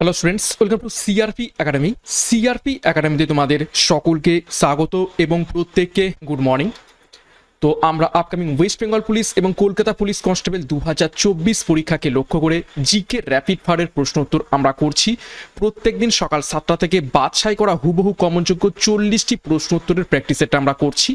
Hello students welcome to CRP academy CRP একাডেমিতে তোমাদের সকলকে স্বাগত এবং প্রত্যেককে গুড মর্নিং তো আমরা আপকামিং ওয়েস্ট বেঙ্গল পুলিশ এবং কলকাতা পুলিশ কনস্টেবল দু হাজার চব্বিশ পরীক্ষাকে লক্ষ্য করে জিকে র্যাপিড ফায়ারের প্রশ্ন উত্তর আমরা করছি। প্রত্যেক দিন সকাল সাতটা থেকে বাছাই করা হুবহু কমনযোগ্য চল্লিশটি প্রশ্ন উত্তরের প্র্যাকটিস সেটটা আমরা করছি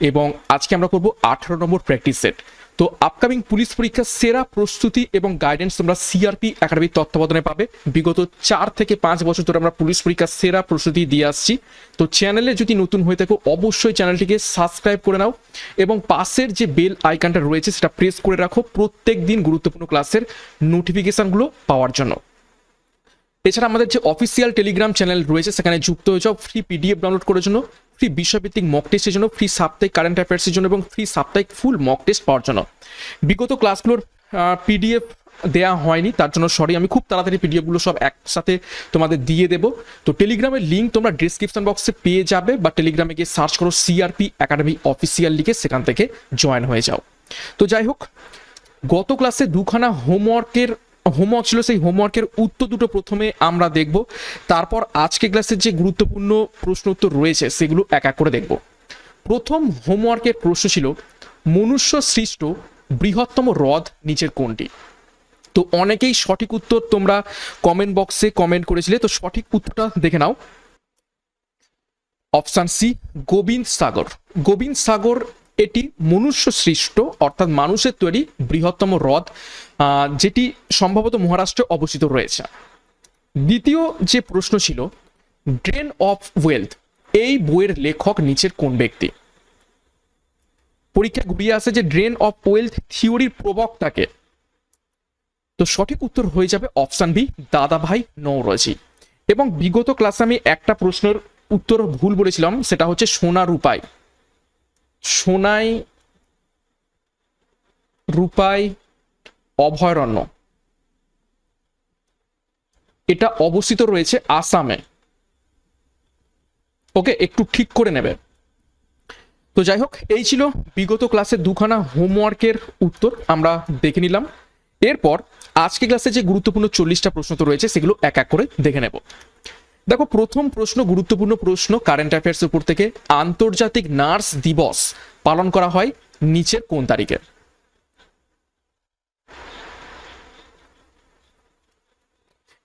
এবং আজকে আমরা করব আঠারো নম্বর প্র্যাকটিস সেট তো আপকামিং পুলিশ পরীক্ষার সেরা প্রস্তুতি এবং গাইডেন্স তোমরা সিআরপি একাডেমির তত্ত্বাবধানে পাবে। বিগত চার থেকে পাঁচ বছর ধরে আমরা পুলিশ পরীক্ষার সেরা প্রস্তুতি দিয়ে আসছি। তো চ্যানেলে যদি নতুন হয়ে থাকো, অবশ্যই চ্যানেলটিকে সাবস্ক্রাইব করে নাও এবং পাশের যে বেল আইকনটা রয়েছে, সেটা প্রেস করে রাখো প্রত্যেক দিন গুরুত্বপূর্ণ ক্লাসের নোটিফিকেশনগুলো পাওয়ার জন্য। এছাড়া আমাদের যে অফিসিয়াল টেলিগ্রাম চ্যানেল রয়েছে, সেখানে যুক্ত হয়ে যাও ফ্রি পিডিএফ ডাউনলোড করার জন্য। ফ্রি বিষয়ভিত্তিক মক টেস্টের জন্য ফ্রি সাপ্তাহিক কারেন্ট অ্যাফেয়ার্সের জন্য এবং ফ্রি সাপ্তাহিক ফুল মক টেস্ট পাওয়ার জন্য। বিগত ক্লাসগুলোর পিডিএফ দেয়া হয়নি, তার জন্য সরি আমি খুব তাড়াতাড়ি পিডিএফগুলো সব একসাথে তোমাদের দিয়ে দেবো। তো টেলিগ্রামের লিঙ্ক তোমরা ডিসক্রিপশন বক্সে পেয়ে যাবে, বা টেলিগ্রামে গিয়ে সার্চ করো সিআরপি একাডেমি অফিসিয়াল লিখে সেখান থেকে জয়েন হয়ে যাও। তো যাই হোক, গত ক্লাসে দুখানা হোমওয়ার্কের হোমওয়ার্ক ছিল, সেই হোমওয়ার্কের উত্তর দুটো প্রথমে আমরা দেখব। তারপর আজকে ক্লাসের যে গুরুত্বপূর্ণ প্রশ্ন উত্তর রয়েছে, সেগুলো এক এক করে দেখব। প্রথম হোমওয়ার্কের প্রশ্ন ছিল, মনুষ্য সৃষ্ট বৃহত্তম হ্রদ নিচের কোনটি? তো অনেকেই সঠিক উত্তর তোমরা কমেন্ট বক্সে কমেন্ট করেছিলে, তো সঠিক উত্তরটা দেখে নাও। Option C, Govind Sagar. Govinda Sagar এটি মনুষ্য সৃষ্ট, অর্থাৎ মানুষের তৈরি বৃহত্তম হ্রদ। যেটি সম্ভবত মহারাষ্ট্রে অবস্থিত রয়েছে। দ্বিতীয় যে প্রশ্ন ছিল ড্রেন অফ ওয়েলথ এই বইয়ের লেখক নিচের কোন ব্যক্তি? পরীক্ষা ঘুরিয়ে আসে যে ড্রেন অফ ওয়েলথ থিওরির প্রবক্তাকে। তো সঠিক উত্তর হয়ে যাবে অপশান বি, দাদাভাই নৌরজি এবং বিগত ক্লাসে আমি একটা প্রশ্নের উত্তর ভুল বলেছিলাম, সেটা হচ্ছে সোনা রূপাই। সোনায় রূপাই অভয়ারণ্য। এটা অবস্থিত রয়েছে আসামে। ওকে, একটু ঠিক করে নেবে। তো যাই হোক, এই ছিল বিগত ক্লাসের দুখানা হোমওয়ার্কের উত্তর, আমরা দেখে নিলাম। এরপর আজকে ক্লাসে যে গুরুত্বপূর্ণ চল্লিশটা প্রশ্ন তো রয়েছে, সেগুলো এক এক করে দেখে নেব। দেখো, প্রথম প্রশ্ন, গুরুত্বপূর্ণ প্রশ্ন কারেন্ট অ্যাফেয়ার্স উপর থেকে আন্তর্জাতিক নার্স দিবস পালন করা হয় নিচের কোন তারিখে?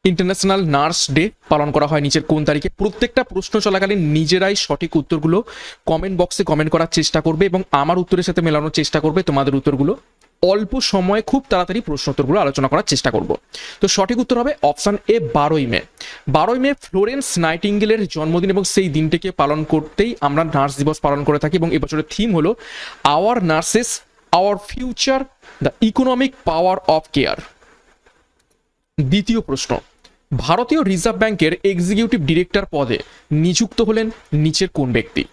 ইন্টারন্যাশনাল নার্স ডে পালন করা হয় নিচের কোন তারিখে? প্রত্যেকটা প্রশ্ন চলাকালীন নিজেরাই সঠিক উত্তরগুলো কমেন্ট বক্সে কমেন্ট করার চেষ্টা করবে এবং আমার উত্তরের সাথে মেলানোর চেষ্টা করবে। তোমাদের উত্তরগুলো অল্প সময়ে খুব তাড়াতাড়ি প্রশ্ন উত্তরগুলো আলোচনা করার চেষ্টা করব। তো সঠিক উত্তর হবে অপশান এ বারোই মে। বারোই মে ফ্লোরেন্স নাইটিঙ্গেলের জন্মদিন এবং সেই দিনটিকে পালন করতেই আমরা নার্স দিবস পালন করে থাকি এবং এবছরের থিম হলো our nurses our future the economic power of care দ্বিতীয় প্রশ্ন। ভারতীয় রিজার্ভ ব্যাংকের এক্সিকিউটিভ ডিরেক্টর পদে নিযুক্ত হলেন নিচের কোন ব্যক্তি?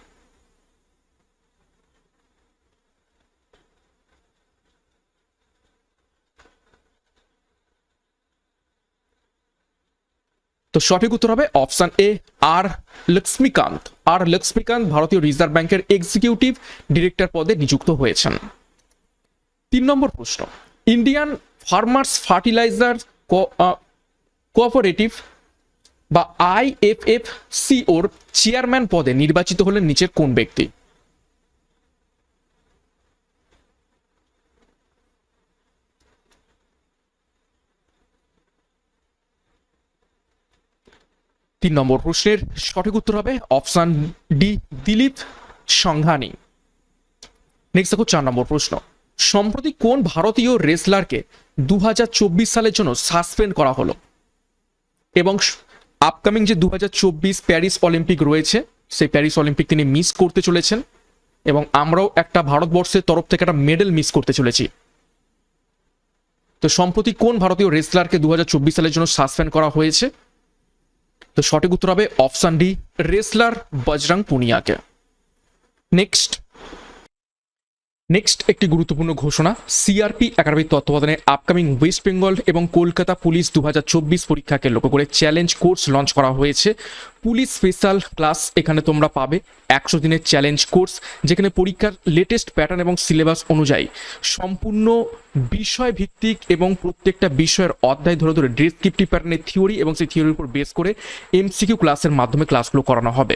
তো সঠিক উত্তর হবে option A, R Lakshmikanth. R Lakshmikanth ভারতীয় রিজার্ভ ব্যাংকের এক্সিকিউটিভ ডিরেক্টর পদে নিযুক্ত হয়েছেন। তিন নম্বর প্রশ্ন। ইন্ডিয়ান ফার্মার্স ফার্টিলাইজার কোঅপারেটিভ বা আইএফএফ সিওর চেয়ারম্যান পদে নির্বাচিত হলেন নিচের কোন ব্যক্তি? তিন নম্বর প্রশ্নের সঠিক উত্তর হবে option D, Dilip Sanghani next দেখো চার নম্বর প্রশ্ন। সম্প্রতি কোন ভারতীয় রেসলারকে দু হাজার চব্বিশ সালের জন্য সাসপেন্ড করা হলো? এবং আপকামিং যে দু হাজার চব্বিশ প্যারিস অলিম্পিক রয়েছে, সেই প্যারিস অলিম্পিক তিনি মিস করতে চলেছেন এবং আমরাও একটা ভারতবর্ষের তরফ থেকে একটা মেডেল মিস করতে চলেছি। তো সম্প্রতি কোন ভারতীয় রেসলারকে দু হাজার চব্বিশ সালের জন্য সাসপেন্ড করা হয়েছে? তো সঠিক উত্তর হবে অপশন ডি রেসলার বজরং পুনিয়াকে। নেক্সট নেক্সট একটি গুরুত্বপূর্ণ ঘোষণা সিআরপি একাডেমির তত্ত্বাবধানে আপকামিং ওয়েস্ট বেঙ্গল এবং কলকাতা পুলিশ দু হাজার চব্বিশ পরীক্ষাকে লক্ষ্য করে চ্যালেঞ্জ কোর্স লঞ্চ করা হয়েছে। পুলিশ স্পেশাল ক্লাস এখানে তোমরা পাবে একশো দিনের চ্যালেঞ্জ কোর্স যেখানে পরীক্ষার লেটেস্ট প্যাটার্ন এবং সিলেবাস অনুযায়ী সম্পূর্ণ বিষয় ভিত্তিক এবং প্রত্যেকটা বিষয়ের অধ্যায় ধরে ধরে ডেসক্রিপটিভ প্যাটার্নের থিওরি এবং সেই থিওরির উপর বেস করে এমসিকিউ ক্লাসের মাধ্যমে ক্লাসগুলো করানো হবে।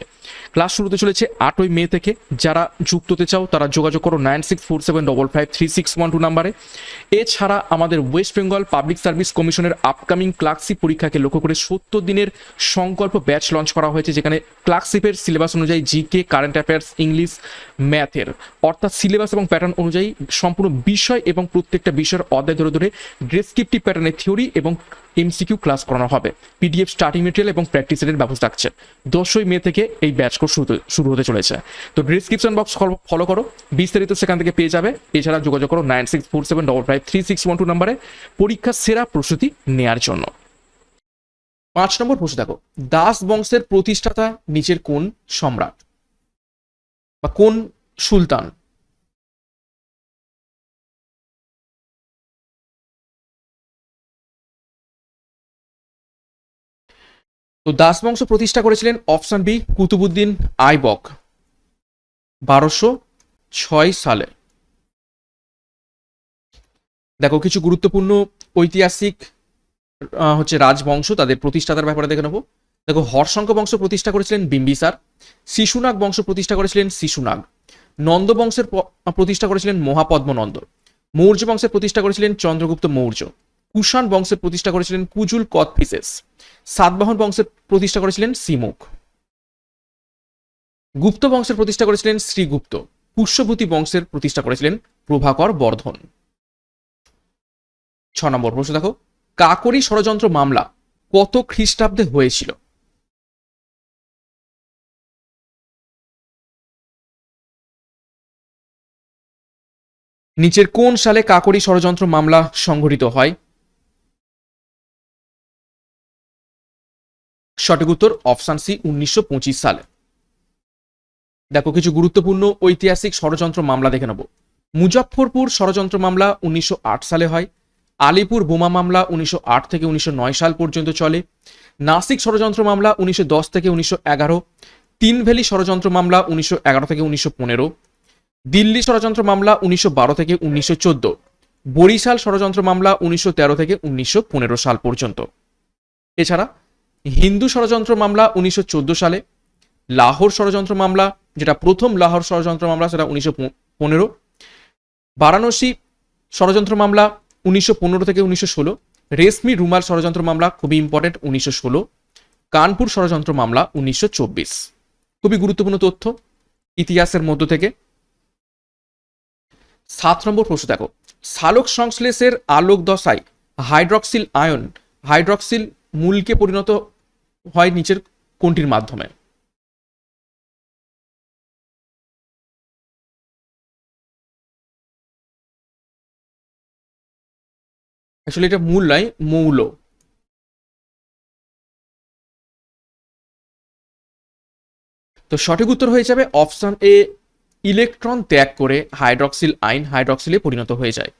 ক্লাস শুরুতে চলেছে আটই মে থেকে। যারা যুক্ত হতে চাও, তারা যোগাযোগ করো nine six four seven double five three six one two নাম্বারে এছাড়া আমাদের ওয়েস্ট বেঙ্গল পাবলিক সার্ভিস কমিশনের আপকামিং ক্লার্কশিপ পরীক্ষাকে লক্ষ্য করে সত্তর দিনের সংকল্প ব্যাচ লঞ্চ করা হয়েছে, যেখানে ক্লার্কশিপের সিলেবাস অনুযায়ী জিকে কারেন্ট অ্যাফেয়ার্স ইংলিশ ম্যাথের অর্থাৎ সিলেবাস এবং প্যাটার্ন অনুযায়ী সম্পূর্ণ বিষয় এবং প্রত্যেকটা বিষয়ের অধ্যায় ধরে ধরে ডেসক্রিপটিভ প্যাটার্নের থিওরি এবং এমসিকিউ ক্লাস করানো হবে। পিডিএফ স্টার্টিং মেটেরিয়াল এবং প্র্যাকটিস সেটের ব্যবস্থা থাকছে দশই মে থেকে এই ব্যাচ কোর্স শুরু হতে চলেছে। তো ডিসক্রিপশন বক্স ফলো করো। বিস্তারিত সেখান থেকে পেয়ে যাবে। এছাড়া যোগাযোগ করো nine six four seven double five three six one two নাম্বারে। পরীক্ষার সেরা প্রস্তুতি নেয়ার জন্য। পাঁচ নম্বর প্রশ্ন দেখো। দাস বংশের প্রতিষ্ঠাতা নিচের কোন সম্রাট? বা কোন সুলতান? তো দাস বংশ প্রতিষ্ঠা করেছিলেন অপশন বি কুতুবুদ্দিন আইবক, বারোশো ছয় সালে। দেখো, কিছু গুরুত্বপূর্ণ ঐতিহাসিক হচ্ছে রাজবংশ, তাদের প্রতিষ্ঠাতার ব্যাপারে দেখে নেব। দেখো হর্ষঙ্ক বংশ প্রতিষ্ঠা করেছিলেন বিম্বিসার, শিশুনাগ বংশ প্রতিষ্ঠা করেছিলেন শিশুনাগ, নন্দ বংশের প্রতিষ্ঠা করেছিলেন মহাপদ্মনন্দ, মৌর্য বংশের প্রতিষ্ঠা করেছিলেন চন্দ্রগুপ্ত মৌর্য। কুষাণ বংশের প্রতিষ্ঠা করেছিলেন কুজুল কথফিসেস সাতবাহন বংশের প্রতিষ্ঠা করেছিলেন সিমুখ গুপ্ত বংশের প্রতিষ্ঠা করেছিলেন শ্রীগুপ্ত। পুষ্যভূতি বংশের প্রতিষ্ঠা করেছিলেন প্রভাকর বর্ধন। ছ নম্বর প্রশ্ন দেখো। কাকরি ষড়যন্ত্র মামলা কত খ্রিস্টাব্দে হয়েছিল? নিচের কোন সালে কাকরি ষড়যন্ত্র মামলা সংঘটিত হয়? সঠিক উত্তর অপশান সি, উনিশশো সালে। দেখো, কিছু গুরুত্বপূর্ণ ঐতিহাসিক ষড়যন্ত্র মামলা দেখে নেব। মুজফ্ফরপুর ষড়যন্ত্র মামলা উনিশশো আট সালে হয়। আলিপুর বোমা মামলা উনিশশো আট থেকে উনিশশো নয় সাল পর্যন্ত চলে। নাসিক ষড়যন্ত্র মামলা উনিশশো দশ থেকে উনিশশো তিন ভ্যালি ষড়যন্ত্র মামলা উনিশশো এগারো থেকে উনিশশো পনেরো। দিল্লি ষড়যন্ত্র মামলা উনিশশো বারো থেকে উনিশশো চোদ্দ। বরিশাল ষড়যন্ত্র মামলা উনিশশো তেরো থেকে উনিশশো পনেরো সাল পর্যন্ত। এছাড়া হিন্দু ষড়যন্ত্র মামলা উনিশশো চোদ্দ সালে, লাহোর ষড়যন্ত্র মামলা, যেটা প্রথম লাহোর ষড়যন্ত্র মামলা, সেটা উনিশশো পনেরো, বারাণসী ষড়যন্ত্র মামলা উনিশশো পনেরো থেকে উনিশশো ষোলো, রেশমি রুমাল ষড়যন্ত্র মামলা খুবই ইম্পর্টেন্ট উনিশশো ষোলো, কানপুর ষড়যন্ত্র মামলা উনিশশো চব্বিশ। খুবই গুরুত্বপূর্ণ তথ্য, ইতিহাসের মধ্য থেকে। সাত নম্বর প্রশ্ন দেখো সালোক সংশ্লেষের আলোক দশায় হাইড্রক্সিল আয়ন, হাইড্রক্সিল মূলকে পরিণত হয় নিচের কোনটির মাধ্যমে? অ্যাকচুয়ালি এটা মূল নয়, মৌল। তো সঠিক উত্তর হয়ে যাবে অপশন এ, ইলেকট্রন ত্যাগ করে হাইড্রক্সিল আইন হাইড্রক্সিলে পরিণত হয়ে যায়।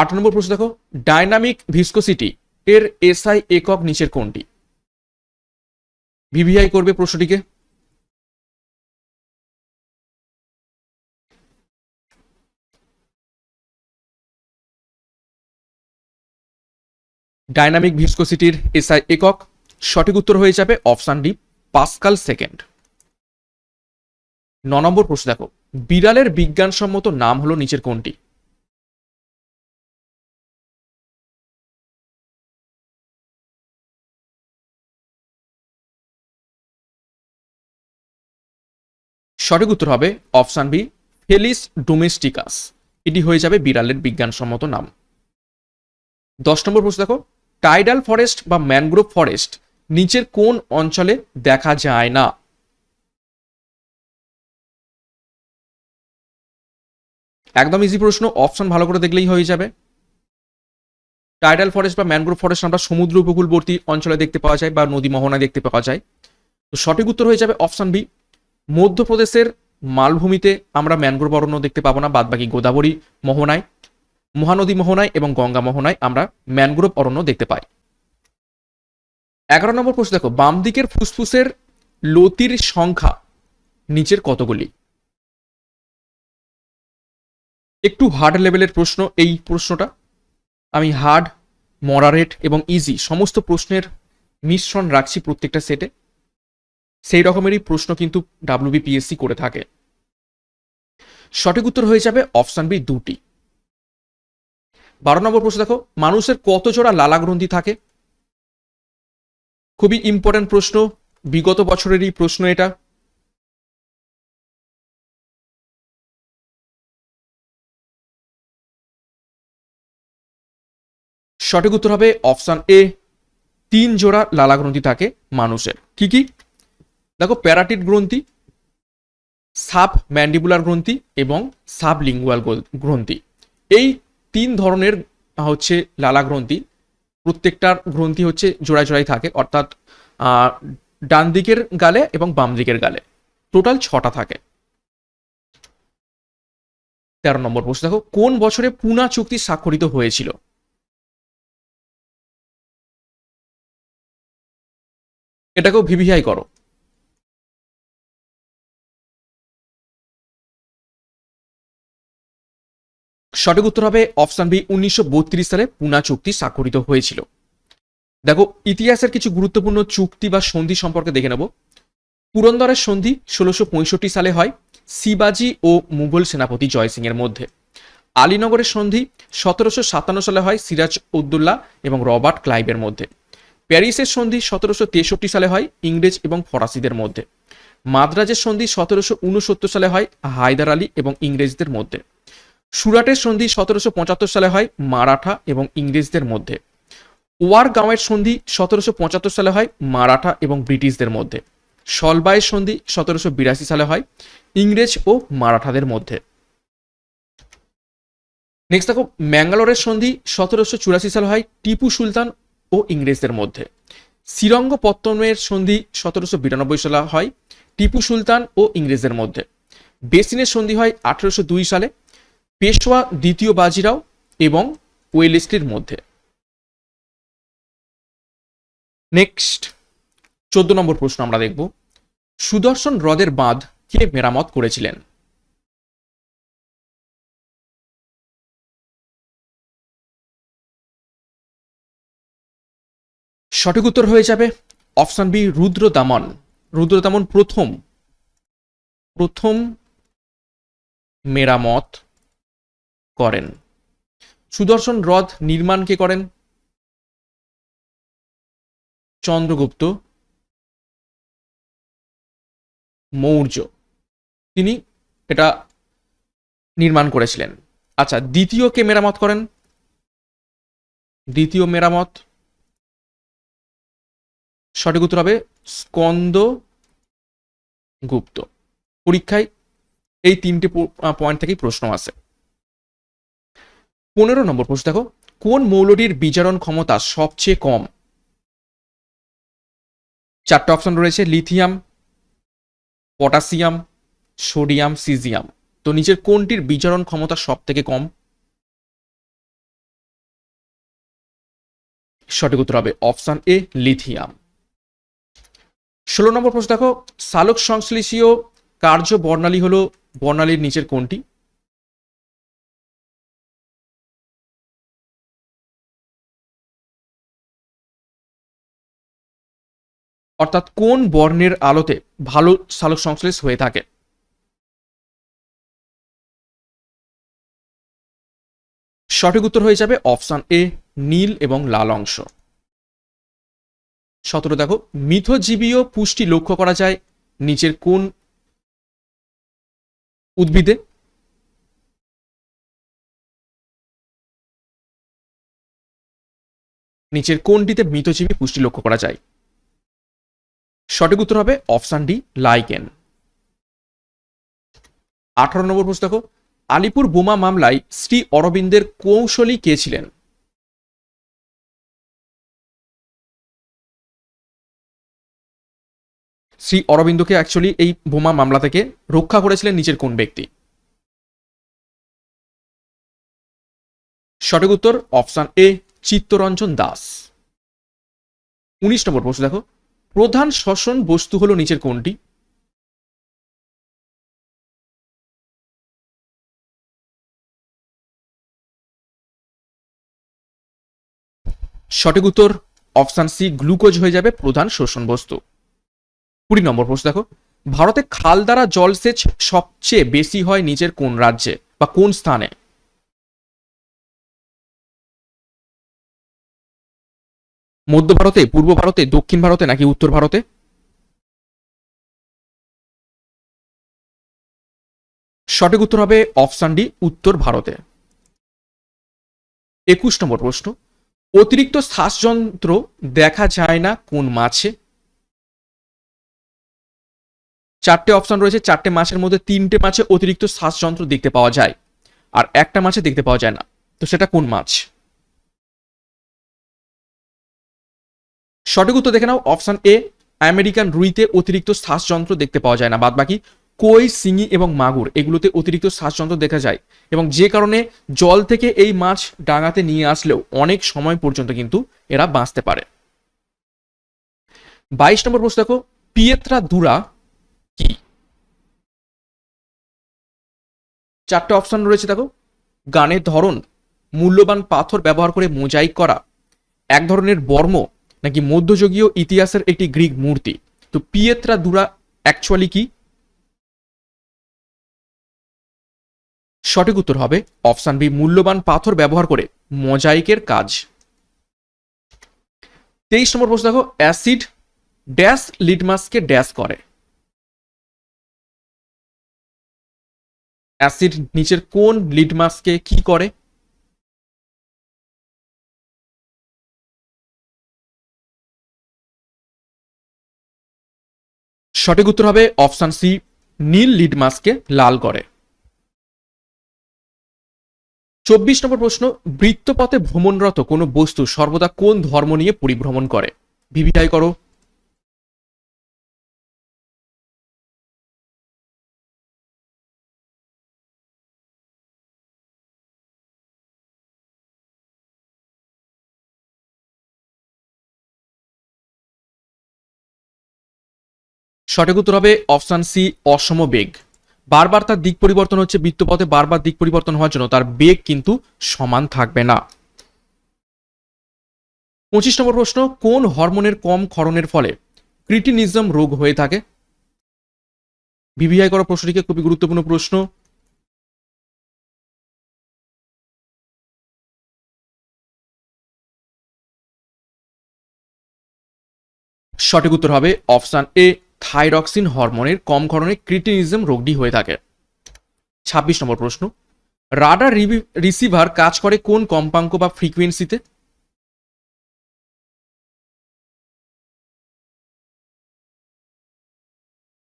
আট নম্বর প্রশ্ন দেখো, ডাইনামিক ভিসকোসিটি এর এসআই একক নিচের কোনটি? ভিভিআই করবে প্রশ্নটিকে। ডাইনামিক ভিসকোসিটির এসআই একক, সঠিক উত্তর হয়ে যাবে অপশান ডি, পাস্কাল সেকেন্ড। ন নম্বর প্রশ্ন দেখো, বিড়ালের বিজ্ঞানসম্মত নাম হলো নিচের কোনটি? সঠিক উত্তর হবে অপশান বি, ফেলিস ডোমেস্টিকাস। এটি হয়ে যাবে বিড়ালের বিজ্ঞানসম্মত নাম। দশ নম্বর প্রশ্ন দেখো, টাইডাল ফরেস্ট বা ম্যানগ্রোভ ফরেস্ট নিচের কোন অঞ্চলে দেখা যায় না? একদম ইজি প্রশ্ন, অপশন ভালো করে দেখলেই হয়ে যাবে। টাইডাল ফরেস্ট বা ম্যানগ্রোভ ফরেস্ট আমরা সমুদ্র উপকূলবর্তী অঞ্চলে দেখতে পাওয়া যায় বা নদী মোহনায় দেখতে পাওয়া যায়। তো সঠিক উত্তর হয়ে যাবে অপশন বি মধ্যপ্রদেশের মালভূমিতে আমরা ম্যানগ্রোভ অরণ্য দেখতে পাবো না, বাদবাকি গোদাবরী মোহনায়, মহানদী মোহনায় এবং গঙ্গা মোহনায় আমরা ম্যানগ্রোভ অরণ্য দেখতে পাই। এগারো নম্বর প্রশ্ন দেখো, বাম দিকের ফুসফুসের লতির সংখ্যা নিচের কতগুলি? একটু হার্ড লেভেলের প্রশ্ন, এই প্রশ্নটা। আমি হার্ড মরারেট এবং ইজি সমস্ত প্রশ্নের মিশ্রণ রাখছি প্রত্যেকটা সেটে সেই রকমেরই প্রশ্ন কিন্তু ডাব্লিউবিপিএসসি করে থাকে। সঠিক উত্তর হয়ে যাবে অপশান বি দুটি। বারো নম্বর প্রশ্ন দেখো, মানুষের কত জোড়া লালা গ্রন্থি থাকে? খুবই ইম্পর্টেন্ট প্রশ্ন, বিগত বছরেরই প্রশ্ন এটা। সঠিক উত্তর হবে অপশান এ তিন জোড়া লালা গ্রন্থি থাকে মানুষের। কি কি? দেখো প্যারাটিড গ্রন্থি, সাব ম্যান্ডিবুলার গ্রন্থি এবং সাব লিঙ্গুয়াল গ্রন্থি। এই তিন ধরনের হচ্ছে লালা গ্রন্থি। প্রত্যেকটার গ্রন্থি হচ্ছে জোড়ায় জোড়ায় থাকে, অর্থাৎ ডান দিকের গালে এবং বাম দিকের গালে। টোটাল ছটা থাকে। তেরো নম্বর প্রশ্ন, দেখো, কোন বছরে পুনা চুক্তি স্বাক্ষরিত হয়েছিল? এটাকেও ভিভিআই করো। সঠিক উত্তর হবে অপশন বি, উনিশশো সালে পুনা চুক্তি স্বাক্ষরিত হয়েছিল। দেখো, ইতিহাসের কিছু গুরুত্বপূর্ণ চুক্তি বা সন্ধি সম্পর্কে দেখে নেব। পুরন্দরের সন্ধি ষোলোশো সালে হয় শিবাজি ও মুঘল সেনাপতি জয়সিং এর মধ্যে। আলীনগরের সন্ধি সতেরোশো সাতান্ন সালে হয় সিরাজ উদ্দুল্লাহ এবং রবার্ট ক্লাইবের মধ্যে। প্যারিসের সন্ধি সতেরোশো তেষট্টি সালে হয় ইংরেজ এবং ফরাসিদের মধ্যে। মাদ্রাজের সন্ধি সতেরোশো উনসত্তর সালে হয় হায়দার আলী এবং ইংরেজদের মধ্যে। সুরাটের সন্ধি সতেরোশো পঁচাত্তর সালে হয় মারাঠা এবং ইংরেজদের মধ্যে। ওয়ার ওয়ারগাঁওয়ের সন্ধি সতেরোশো পঁচাত্তর সালে হয় মারাঠা এবং ব্রিটিশদের মধ্যে। সলবাইয়ের সন্ধি সতেরোশো বিরাশি সালে হয় ইংরেজ ও মারাঠাদের মধ্যে। নেক্সট দেখো, ম্যাঙ্গালোরের সন্ধি সতেরোশো চুরাশি সালে হয় টিপু সুলতান ও ইংরেজদের মধ্যে। শ্রীরঙ্গপত্তনের সন্ধি সতেরোশো বিরানব্বই সালে হয় টিপু সুলতান ও ইংরেজদের মধ্যে। বেসিনের সন্ধি হয় আঠেরোশো দুই সালে পেশোয়া দ্বিতীয় বাজিরাও এবং ওয়েলেস্টির মধ্যে। নেক্সট, চোদ্দ নম্বর প্রশ্ন আমরা দেখব। সুদর্শন হ্রদের বাঁধ কে মেরামত করেছিলেন? সঠিক উত্তর হয়ে যাবে অপশন বি রুদ্র দামন রুদ্র দামন প্রথম। প্রথম মেরামত করেন। সুদর্শন হ্রদ নির্মাণ কে করেন? চন্দ্রগুপ্ত, মৌর্য। তিনি এটা নির্মাণ করেছিলেন। আচ্ছা দ্বিতীয় কে মেরামত করেন? দ্বিতীয় মেরামত সঠিক উত্তর হবে স্কন্দ গুপ্ত পরীক্ষায় এই তিনটে পয়েন্ট থেকেই প্রশ্ন আসে। পনেরো নম্বর প্রশ্ন, দেখো, কোন মৌলটির বিচারণ ক্ষমতা সবচেয়ে কম? চারটে অপশন রয়েছে, লিথিয়াম পটাশিয়াম সোডিয়াম, সিজিয়াম। তো নিচের কোনটির বিচারণ ক্ষমতা সব থেকে কম? সঠিক উত্তর হবে অপশান এ, লিথিয়াম। ষোলো নম্বর প্রশ্ন, দেখো সালোক সংশ্লেষীয় কার্য বর্ণালী হলো, বর্ণালীর নিচের কোনটি? অর্থাৎ কোন বর্ণের আলোতে ভালো সালোক সংশ্লেষ হয়ে থাকে? সঠিক উত্তর হয়ে যাবে অপশন এ, নীল এবং লাল অংশ। সতেরো, দেখো, মিথজীবীয় পুষ্টি লক্ষ্য করা যায় নিচের কোন উদ্ভিদে? নিচের কোনটিতে মৃতজীবী পুষ্টি লক্ষ্য করা যায়? সঠিক উত্তর হবে অপশান ডি, লাইকেন। আঠারো নম্বর প্রশ্ন দেখো, আলিপুর বোমা মামলায় শ্রী অরবিন্দের কৌশলী কে ছিলেন? শ্রী অরবিন্দকে অ্যাকচুয়ালি এই বোমা মামলা থেকে রক্ষা করেছিলেন নিজের কোন ব্যক্তি? সঠিক উত্তর অপশান এ, চিত্তরঞ্জন দাস। উনিশ নম্বর প্রশ্ন দেখো প্রধান শ্বসন বস্তু হলো নিচের কোনটি? সঠিক উত্তর অপশান সি, গ্লুকোজ হয়ে যাবে প্রধান শোষণ বস্তু। কুড়ি নম্বর প্রশ্ন দেখো। ভারতে খাল দ্বারা জলসেচ সবচেয়ে বেশি হয় নিচের কোন রাজ্যে বা কোন স্থানে? মধ্য ভারতে, পূর্ব ভারতে, দক্ষিণ ভারতে নাকি উত্তর ভারতে? সঠিক উত্তর হবে অপশান ডি উত্তর ভারতে। একুশ নম্বর প্রশ্ন, অতিরিক্ত শ্বাসযন্ত্র দেখা যায় না কোন মাছে? চারটে অপশন রয়েছে, চারটে মাছের মধ্যে তিনটে মাছে অতিরিক্ত শ্বাসযন্ত্র দেখতে পাওয়া যায়, আর একটা মাছে দেখতে পাওয়া যায় না। তো সেটা কোন মাছ? সঠিক উত্তর দেখে নাও, অপশন এ, আমেরিকান রুইতে অতিরিক্ত শ্বাসযন্ত্র দেখতে পাওয়া যায় না। বাদ বাকি কই সিঙ্গি এবং মাগুর, এগুলোতে অতিরিক্ত শ্বাসযন্ত্র দেখা যায়। এবং যে কারণে জল থেকে এই মাছ ডাঙাতে নিয়ে আসলেও অনেক সময় পর্যন্ত কিন্তু এরা বাঁচতে পারে। বাইশ নম্বর প্রশ্ন দেখো, পিয়েত্রা দুরা কি? চারটে অপশন রয়েছে দেখো। গানের ধরন, মূল্যবান পাথর ব্যবহার করে মোজাইক করা, এক ধরনের বর্ম নাকি মধ্যযুগীয় ইতিহাসের একটি গ্রিক মূর্তি? তো পিয়েত্রা দুরা অ্যাকচুয়ালি কি? সঠিক উত্তর হবে অপশান বি, মূল্যবান পাথর ব্যবহার করে মোজাইকের কাজ। তেইশ নম্বর প্রশ্ন দেখো, অ্যাসিড ড্যাশ লিটমাসকে ড্যাশ করে। অ্যাসিড নিচের কোন লিটমাসকে কি করে? সঠিক উত্তর হবে অপশান সি, নীল লিড মাস্ককে লাল করে। চব্বিশ নম্বর প্রশ্ন বৃত্তপথে ভ্রমণরত কোনো বস্তু সর্বদা কোন ধর্ম নিয়ে পরিভ্রমণ করে? ভিভিআই করো। সঠিক উত্তর হবে অপশান সি, অসম বেগ। বারবার তার দিক পরিবর্তন হচ্ছে, বৃত্তপথে বারবার দিক পরিবর্তন হওয়ার জন্য তার বেগ কিন্তু সমান থাকবে না। পঁচিশ নম্বর প্রশ্ন, কোন হরমোনের কম ক্ষরণের ফলে ক্রিটিনিজম রোগ হয়ে থাকে? ভিভিআই করা প্রশ্নটিকে খুবই গুরুত্বপূর্ণ প্রশ্ন। সঠিক উত্তর হবে অপশান এ থাইরক্সিন হরমোনের কম ক্ষরণে ক্রিটিনিজম রোগটি হয়ে থাকে। ছাব্বিশ নম্বর প্রশ্ন, রাডার রিসিভার কাজ করে কোন কম্পাঙ্ক বা ফ্রিকোয়েন্সিতে?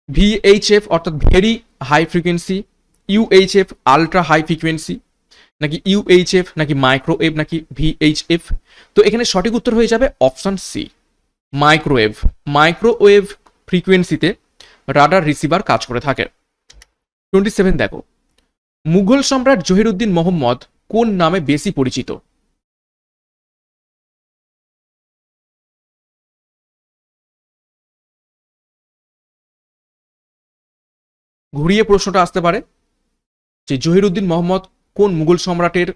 ভিএইচএফ অর্থাৎ very high frequency UHF ultra high frequency, নাকি ইউএইচএফ নাকি মাইক্রোওয়েভ, নাকি ভিএইচএফ তো এখানে সঠিক উত্তর হয়ে যাবে অপশন সি, মাইক্রোওয়েভ। মাইক্রোওয়েভ ফ্রিকোয়েন্সিতে রাডার রিসিভার কাজ করে থাকে। টোয়েন্টি সেভেন দেখো, মুঘল সম্রাট জহিরুদ্দিন মোহাম্মদ কোন নামে বেশি পরিচিত? ঘুরিয়ে প্রশ্নটা আসতে পারে, যে জহিরুদ্দিন মোহাম্মদ কোন মুঘল সম্রাটের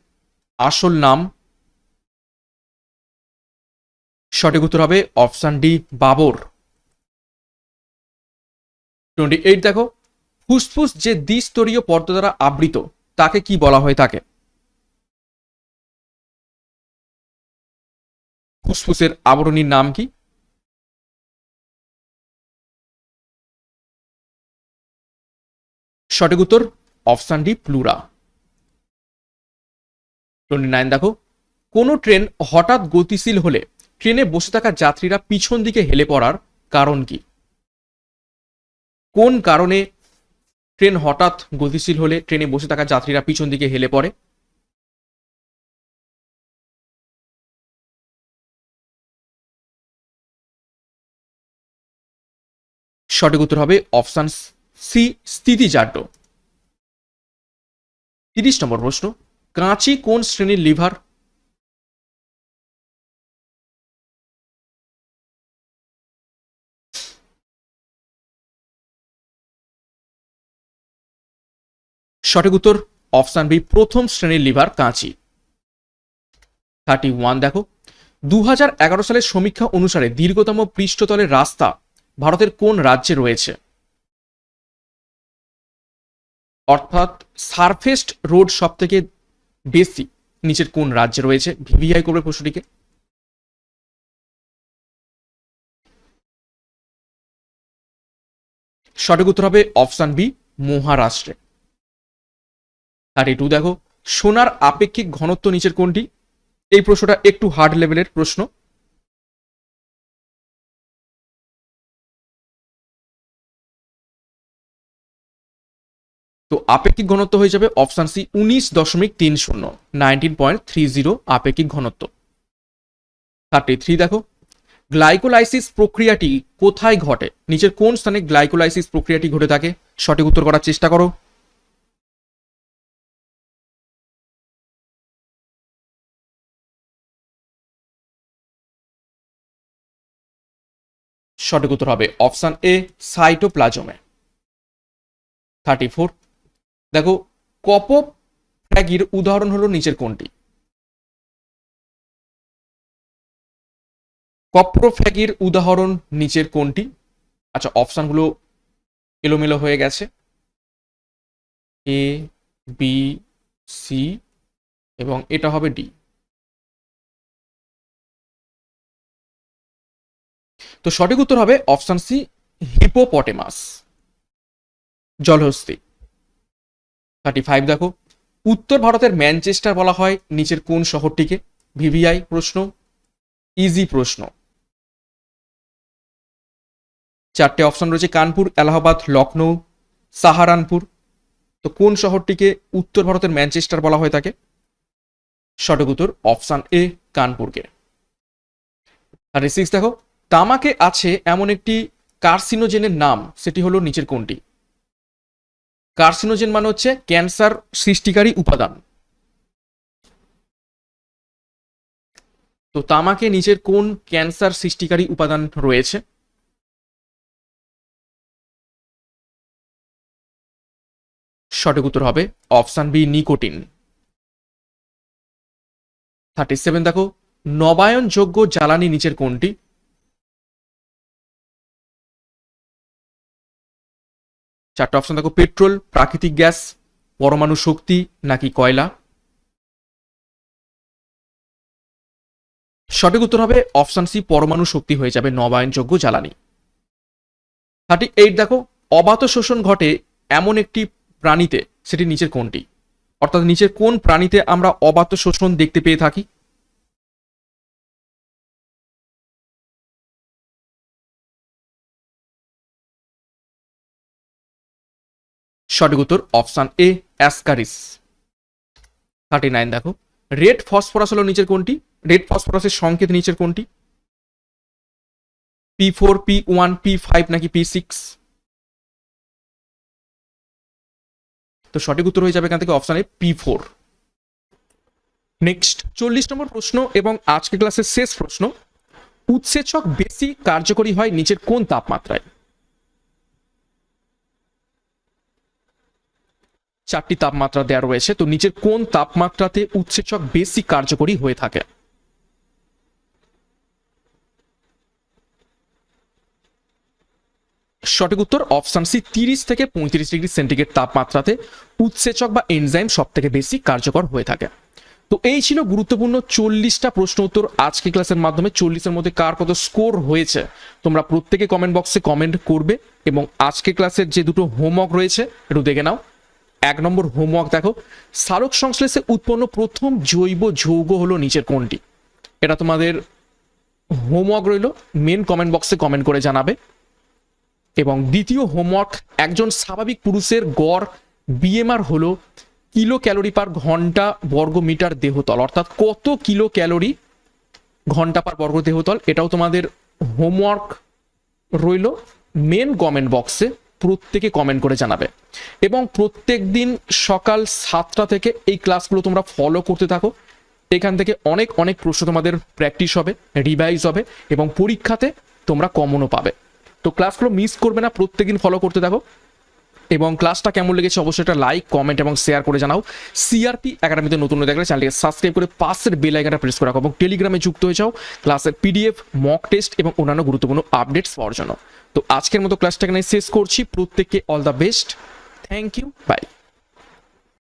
আসল নাম? সঠিক উত্তর হবে option D, Babur. Twenty eight দেখো। ফুসফুস যে দ্বিস্তরীয় পর্দা দ্বারা আবৃত, তাকে কি বলা হয় তাকে? ফুসফুসের আবরণীর নাম কি? সঠিক উত্তর, option D, pleura. Twenty nine দেখো। কোনো ট্রেন হঠাৎ গতিশীল হলে, ট্রেনে বসে থাকা যাত্রীরা পিছন দিকে হেলে পড়ার কারণ কি? কোন কারণে ট্রেন হঠাৎ গতিশীল হলে ট্রেনে বসে থাকা যাত্রীরা পিছন দিকে হেলে পড়ে? সঠিক উত্তর হবে অপশান সি স্থিতিজাড্য তিরিশ নম্বর প্রশ্ন, কাঁচি কোন শ্রেণির লিভার সঠিক উত্তর, অপশান বি, প্রথম শ্রেণির লিভার কাঁচি। থার্টি ওয়ান দেখো। দু হাজার এগারো সালের সমীক্ষা অনুসারে দীর্ঘতম পৃষ্ঠতলের রাস্তা ভারতের কোন রাজ্যে রয়েছে? অর্থাৎ সারফেস্ট রোড সব থেকে বেশি নিচের কোন রাজ্যে রয়েছে? ভিভিআই করবে প্রশ্নটিকে। সঠিক উত্তর হবে অপশান বি, মহারাষ্ট্রে। আর টু দেখো। সোনার আপেক্ষিক ঘনত্ব নিচের কোনটি? এই প্রশ্নটা একটু হার্ড লেভেলের প্রশ্ন। তো আপেক্ষিক ঘনত্ব হয়ে যাবে অপশান সি উনিশ দশমিক তিন শূন্য নাইনটিন পয়েন্ট থ্রি জিরো আপেক্ষিক ঘনত্ব। থার্টি থ্রি দেখো। গ্লাইকোলাইসিস প্রক্রিয়াটি কোথায় ঘটে? নিচের কোন স্থানে গ্লাইকোলাইসিস প্রক্রিয়াটি ঘটে থাকে? সঠিক উত্তর করার চেষ্টা করো। সঠিক উত্তর হবে অপশান এ, সাইটোপ্লাজমে। Thirty four. দেখো কপ ফ্র্যাগির উদাহরণ হলো নিচের কোনটি? কপ্রোফ্যাগির উদাহরণ নিচের কোনটি? আচ্ছা অপশানগুলো এলোমেলো হয়ে গেছে। এ, বি, সি এবং এটা হবে ডি। তো সঠিক উত্তর হবে অপশান সি, হিপোপটেমাস। জলহস্তি। থার্টি ফাইভ দেখো। উত্তর ভারতের ম্যানচেস্টার বলা হয়, নিচের কোন শহরটিকে? ভিভিআই প্রশ্ন ইজি প্রশ্ন। চারটে অপশন রয়েছে, কানপুর, এলাহাবাদ লখনৌ সাহারানপুর। তো কোন শহরটিকে উত্তর ভারতের ম্যানচেস্টার বলা হয় তাকে? সঠিক উত্তর অপশান এ, কানপুরকে। আর সিক্স দেখো। তামাকে আছে এমন একটি কার্সিনোজেনের নাম, সেটি হলো নিচের কোনটি কার্সিনোজেন মানে হচ্ছে ক্যান্সার সৃষ্টিকারী উপাদান। তো তামাকে নিচের কোন ক্যান্সার সৃষ্টিকারী উপাদান রয়েছে। সঠিক উত্তর হবে option B, nicotine. Thirty seven, দেখো, নবায়নযোগ্য জ্বালানি নিচের কোনটি চারটা অপশন দেখো পেট্রোল প্রাকৃতিক গ্যাস পরমাণু শক্তি, নাকি কয়লা? সঠিক উত্তর হবে অপশন সি পরমাণু শক্তি হয়ে যাবে নবায়নযোগ্য জ্বালানি। থার্টি এইট দেখো, অবাত শোষণ ঘটে এমন একটি প্রাণীতে, সেটি নিচের কোনটি? অর্থাৎ নিচের কোন প্রাণীতে আমরা অবাত শোষণ দেখতে পেয়ে থাকি? সঠিক উত্তর option A, ascaris. Thirty nine, দেখো। রেড ফসফরাস হলো নিচের কোনটি? রেড ফসফরাসের সংকেত নিচের কোনটি? P four, P one, P five নাকি পি সিক্স? তো সঠিক উত্তর হয়ে যাবে এখান থেকে option A, P four. Next, চল্লিশ নম্বর প্রশ্ন এবং আজকে ক্লাসের শেষ প্রশ্ন। উৎসেচক বেশি কার্যকরী হয় নিচের কোন তাপমাত্রায়? চারটি তাপমাত্রা দেওয়া রয়েছে। তো নিচের কোন তাপমাত্রাতে উৎসেচক বেশি কার্যকরী হয়ে থাকে? সঠিক উত্তর অপশন সি, তিরিশ থেকে পঁয়ত্রিশ ডিগ্রি সেন্টিগ্রেড তাপমাত্রাতে উৎসেচক বা এনজাইম সব থেকে বেশি কার্যকর হয়ে থাকে। তো এই ছিল গুরুত্বপূর্ণ চল্লিশটা প্রশ্ন উত্তর আজকে ক্লাসের মাধ্যমে। চল্লিশের মধ্যে কার কত স্কোর হয়েছে, তোমরা প্রত্যেকে কমেন্ট বক্সে কমেন্ট করবে এবং আজকে ক্লাসের যে দুটো হোমওয়ার্ক রয়েছে, একটু দেখে নাও। এক নম্বর হোমওয়ার্ক দেখো। সারক সংশ্লেষে উৎপন্ন প্রথম জৈব যৌগ হলো নিচের কোনটি? এটা তোমাদের হোমওয়ার্ক রইল মেন কমেন্ট বক্সে কমেন্ট করে জানাবে। এবং দ্বিতীয় হোমওয়ার্ক, একজন স্বাভাবিক পুরুষের গড় বিএমআর হলো কিলো ক্যালোরি পার ঘণ্টা বর্গ মিটার দেহতল। অর্থাৎ কত কিলো ক্যালোরি ঘণ্টা পার বর্গ দেহতল? এটাও তোমাদের হোমওয়ার্ক রইল মেন কমেন্ট বক্সে প্রত্যেকে কমেন্ট করে জানাবে। এবং প্রত্যেক দিন সকাল সাতটা থেকে এই ক্লাসগুলো তোমরা ফলো করতে থাকো। এখান থেকে অনেক অনেক প্রশ্ন তোমাদের প্র্যাকটিস হবে রিভাইজ হবে এবং পরীক্ষাতে তোমরা কমনও পাবে। তো ক্লাসগুলো মিস করবে না, প্রত্যেকদিন ফলো করতে থাকো। এবং ক্লাসটা কেমন লেগেছে অবশ্যই একটা লাইক কমেন্ট এবং শেয়ার করে জানাও। সিআরপি একাডেমিতে নতুন হয়ে দেখলে চ্যানেলটিকে সাবস্ক্রাইব করে পাশের বেল আইকনটা প্রেস করে রাখো এবং টেলিগ্রামে যুক্ত হয়ে যাও ক্লাসের পিডিএফ মক টেস্ট এবং অন্যান্য গুরুত্বপূর্ণ আপডেটস পাওয়ার জন্য। তো আজকের মতো ক্লাসটা এখানে শেষ করছি। প্রত্যেককে all the best thank you bye